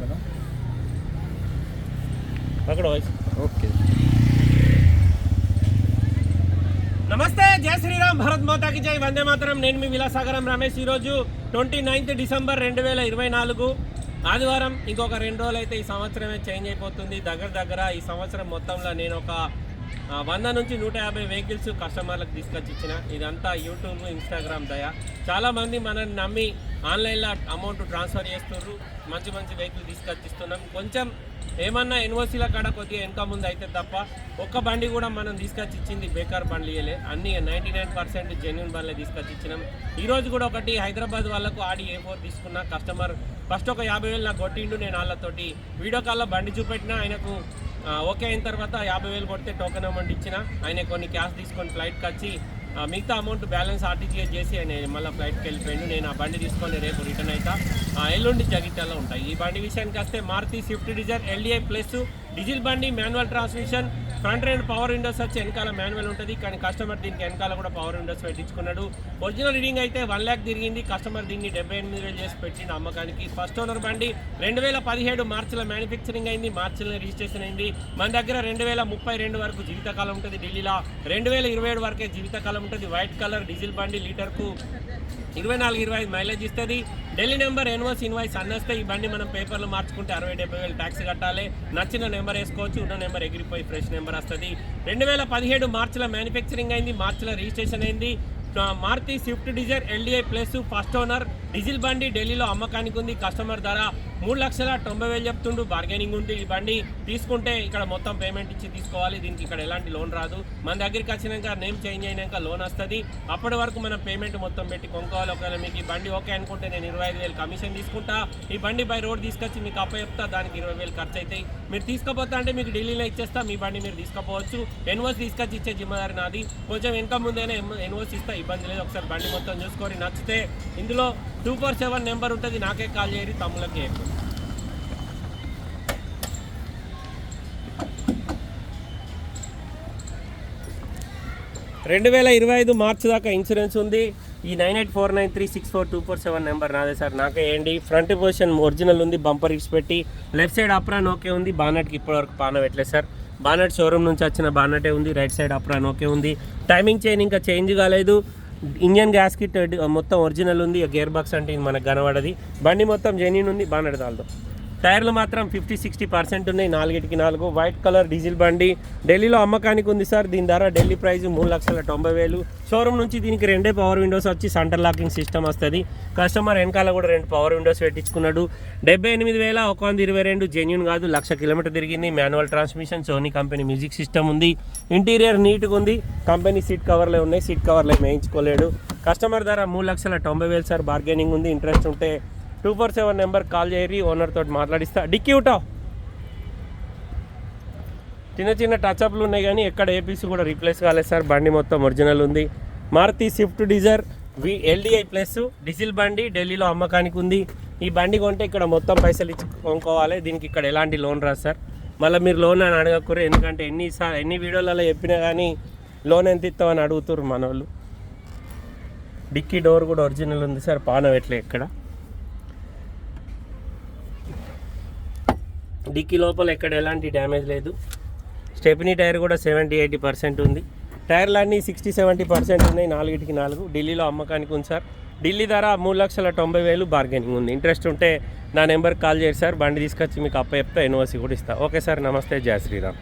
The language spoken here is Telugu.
మేడం. అక్కడ వాయిస్. ఓకే. నమస్తే జై శ్రీరామ్ భరత్ మాతాకి జై. వందే మాతరం. నేను మీ విలాసాగరం రమేష్. ఈరోజు ట్వంటీ నైన్త్ డిసెంబర్ రెండు వేల ఇరవై నాలుగు ఆదివారం. ఇంకొక రెండు రోజులు అయితే ఈ సంవత్సరమే చేంజ్ అయిపోతుంది. దగ్గర దగ్గర ఈ సంవత్సరం మొత్తంలో నేను ఒక వంద నుంచి నూట యాభై వెహికల్స్ కస్టమర్లకు తీసుకొచ్చి ఇచ్చిన ఇదంతా యూట్యూబ్ ఇన్స్టాగ్రామ్ దయ. చాలామంది మనల్ని నమ్మి ఆన్లైన్లో అమౌంట్ ట్రాన్స్ఫర్ చేస్తున్నారు మంచి మంచి వెహికల్ తీసుకొచ్చి ఇస్తున్నాం. కొంచెం ఏమన్నా ఎన్ఓసీల కాడ కొద్దిగా వెనక ముందు అయితే తప్ప ఒక్క బండి కూడా మనం తీసుకొచ్చి ఇచ్చింది బేకార్ బండ్లు ఇవ్వలే అన్ని నైంటీ నైన్ పర్సెంట్ జెన్యున్ బండ్లే తీసుకొచ్చి ఇచ్చినాం. ఈరోజు కూడా ఒకటి హైదరాబాద్ వాళ్ళకు ఆడి ఏ ఫోర్ తీసుకున్న కస్టమర్ ఫస్ట్ ఒక యాభై వేలు నాకు కొట్టిండు నేను వాళ్ళతోటి. వీడియో కాల్లో బండి చూపెట్టినా ఆయనకు ఓకే అయిన తర్వాత యాభై వేలు కొడితే టోకెన్ అమౌంట్ ఇచ్చిన. ఆయన కొన్ని క్యాష్ తీసుకొని ఫ్లైట్కి వచ్చి మిగతా అమౌంట్ బ్యాలెన్స్ ఆర్టీజీఎస్ చేసి ఆయన మళ్ళీ ఫ్లైట్కి వెళ్ళిపోయిండు. నేను ఆ బండి తీసుకొని రేపు రిటర్న్ అవుతా ఆ, ఎల్లుండి జగిత్యాలలో ఉంటాయి. ఈ బండి విషయానికి వస్తే Maruti Swift Dzire LDI plus diesel బండి మాన్యువల్ ట్రాన్స్మిషన్ ఫ్రంట్ రెండు పవర్ విండోస్ వచ్చి వెనకాల మాన్యువల్ ఉంటుంది. కానీ కస్టమర్ దీనికి వెనకాల కూడా పవర్ విండోస్ పెట్టించుకున్నాడు. ఒరిజినల్ రీడింగ్ అయితే వన్ ల్యాక్ తిరిగింది. కస్టమర్ దీన్ని డెబ్బై ఎనిమిది వేలు చేసి పెట్టింది అమ్మకానికి. ఫస్ట్ ఓనర్ బండి రెండు వేల పదిహేడు మార్చిలో మ్యానుఫ్యాక్చరింగ్ అయింది. మార్చిలో రిజిస్ట్రేషన్ అయింది. మన దగ్గర రెండు వేల ముప్పై రెండు వరకు జీవితకాలం ఉంటుంది ఢిల్లీలో. రెండు వేల ఇరవై ఏడు వరకే జీవితకాలం ఉంటుంది. వైట్ కలర్ డీజిల్ బండి లీటర్కు ఇరవై నాలుగు ఇరవై ఐదు మైలేజ్ ఇస్తుంది. ఢిల్లీ నెంబర్ ఎన్వర్స్ ఇన్వాయిస్ అన్నస్తే ఈ బండి మనం పేపర్లు మార్చుకుంటే అరవై డెబ్బై వేలు ట్యాక్స్ కట్టాలి. నచ్చిన నెంబర్ వేసుకోవచ్చు ఉన్న నెంబర్ ఎగిరిపోయి ఫ్రెష్ నెంబర్ వస్తుంది. రెండు వేల పదిహేడు మార్చిలో మ్యానుఫ్యాక్చరింగ్ అయింది మార్చిలో రిజిస్ట్రేషన్ అయింది. Maruti Swift Dzire LDI plus first owner diesel బండి ఢిల్లీలో అమ్మకానికి ఉంది కస్టమర్ ధర మూడు లక్షల తొంభై వేలు చెప్తుండు. బార్గెనింగ్ ఉంది ఈ బండి తీసుకుంటే ఇక్కడ మొత్తం పేమెంట్ ఇచ్చి తీసుకోవాలి. దీనికి ఇక్కడ ఎలాంటి లోన్ రాదు. మన దగ్గరికి వచ్చినాక నేమ్ చేంజ్ అయినాక లోన్ వస్తుంది. అప్పటి వరకు మనం పేమెంట్ మొత్తం పెట్టి కొనుక్కోవాలి. ఒకవేళ మీకు ఈ బండి ఓకే అనుకుంటే నేను ఇరవై ఐదు వేలు కమిషన్ తీసుకుంటా. ఈ బండి బై రోడ్ తీసుకొచ్చి మీకు అప్ప చెప్తా. దానికి ఇరవై వేలు ఖర్చు అవుతాయి మీరు తీసుకుపోతా అంటే మీకు ఢిల్లీలో ఇచ్చేస్తా. మీ బండి మీరు తీసుకుపోవచ్చు. ఎన్వోస్ తీసుకొచ్చి ఇచ్చే జిమ్మదారి నాది. కొంచెం వెనక ముందైనా ఎన్వోస్ ఇస్తా. ఇబ్బంది లేదు. ఒకసారి బండి మొత్తం చూసుకొని నచ్చితే. ఇందులో టూ ఫోర్ సెవెన్ నెంబర్ ఉంటుంది. నాకే కాల్ చేయరు. తమ్ములకే ఎక్కువ రెండు వేల ఇరవై ఐదు మార్చి దాకా ఇన్సూరెన్స్ ఉంది. ఈ nine eight four nine three six four two four seven number నాదే సార్. నాకే వేయండి ఫ్రంట్ పొజిషన్ ఒరిజినల్ ఉంది బంపర్ ఇట్స్ పెట్టి. లెఫ్ట్ సైడ్ అప్రాన్ ఓకే ఉంది బానట్కి ఇప్పటివరకు పాన పెట్టలేదు సార్. బానట్ షోరూమ్ నుంచి వచ్చిన బానటే ఉంది రైట్ సైడ్ అప్రాన్ ఓకే ఉంది. టైమింగ్ చైన్ ఇంకా చేంజ్ కాలేదు. ఇంజన్ గ్యాస్ కిట్ మొత్తం ఒరిజినల్ ఉంది గేర్ బాక్స్ అంటే ఇది మనకు కనబడది. బండి మొత్తం జెన్యున్ ఉంది బానట్ దాల్తో టైర్లు మాత్రం ఫిఫ్టీ సిక్స్టీ పర్సెంట్ ఉన్నాయి. నాలుగిటికి నాలుగు. వైట్ కలర్ డీజిల్ బండి. ఢిల్లీలో అమ్మకానికి ఉంది సార్. దీని ధర ఢిల్లీ ప్రైస్ మూడు లక్షల తొంభై వేలు. షోరూమ్ నుంచి దీనికి రెండే పవర్ విండోస్ వచ్చి సెంటర్ లాకింగ్ సిస్టమ్ వస్తుంది. కస్టమర్ వెనకాల కూడా రెండు పవర్ విండోస్ పెట్టించుకున్నాడు. డెబ్బై ఎనిమిది వేల ఒక వంద ఇరవై రెండు జెన్యున్ కాదు. లక్ష కిలోమీటర్ తిరిగింది. Manual transmission Sony company music system ఉంది. ఇంటీరియర్ నీట్గా ఉంది. కంపెనీ సీట్ కవర్లే ఉన్నాయి. సీట్ కవర్లే వేయించుకోలేడు. కస్టమర్ ధర మూడు లక్షల తొంభై వేలు సార్. బార్గెనింగ్ ఉంది. ఇంట్రెస్ట్ ఉంటే two four seven number call చేయరి owner తోటి మాట్లాడిస్తా. డిక్కీ ఉంటావు చిన్న చిన్న టచ్అప్లు ఉన్నాయి కానీ ఎక్కడ ఏపీసీ కూడా రీప్లేస్ కాలేదు సార్. బండి మొత్తం ఒరిజినల్ ఉంది. Maruti Swift Dzire V LDI plus diesel బండి ఢిల్లీలో అమ్మకానికి ఉంది. ఈ బండి కొంటే ఇక్కడ మొత్తం పైసలు ఇచ్చి కొనుక్కోవాలి. దీనికి ఇక్కడ ఎలాంటి లోన్ రాదు సార్. మళ్ళీ మీరు లోన్ అని అడగకూరు ఎందుకంటే ఎన్ని సార్ ఎన్ని వీడియోలలో చెప్పినా కానీ లోన్ ఎంత ఇస్తామని అడుగుతున్నారు మన వాళ్ళు డిక్కీ డోర్ కూడా ఒరిజినల్ ఉంది సార్. పాన ఎట్లే ఎక్కడ? డిక్కీ లోపల ఎక్కడ ఎలాంటి డ్యామేజ్ లేదు. స్టెపినీ టైర్ కూడా సెవెంటీ ఎయిటీ పర్సెంట్ ఉంది. టైర్లు అన్నీ సిక్స్టీ సెవెంటీ పర్సెంట్ ఉన్నాయి నాలుగిటికి నాలుగు. ఢిల్లీలో అమ్మకానికి ఉంది సార్. ఢిల్లీ ధర మూడు లక్షల తొంభై వేలు బార్గెనింగ్ ఉంది. ఇంట్రెస్ట్ ఉంటే నా నెంబర్కి కాల్ చేసి సార్. బండి తీసుకొచ్చి మీకు అప్ప చెప్తా ఎన్ఓసి కూడా ఇస్తా. ఓకే సార్ నమస్తే. జయ శ్రీరామ్.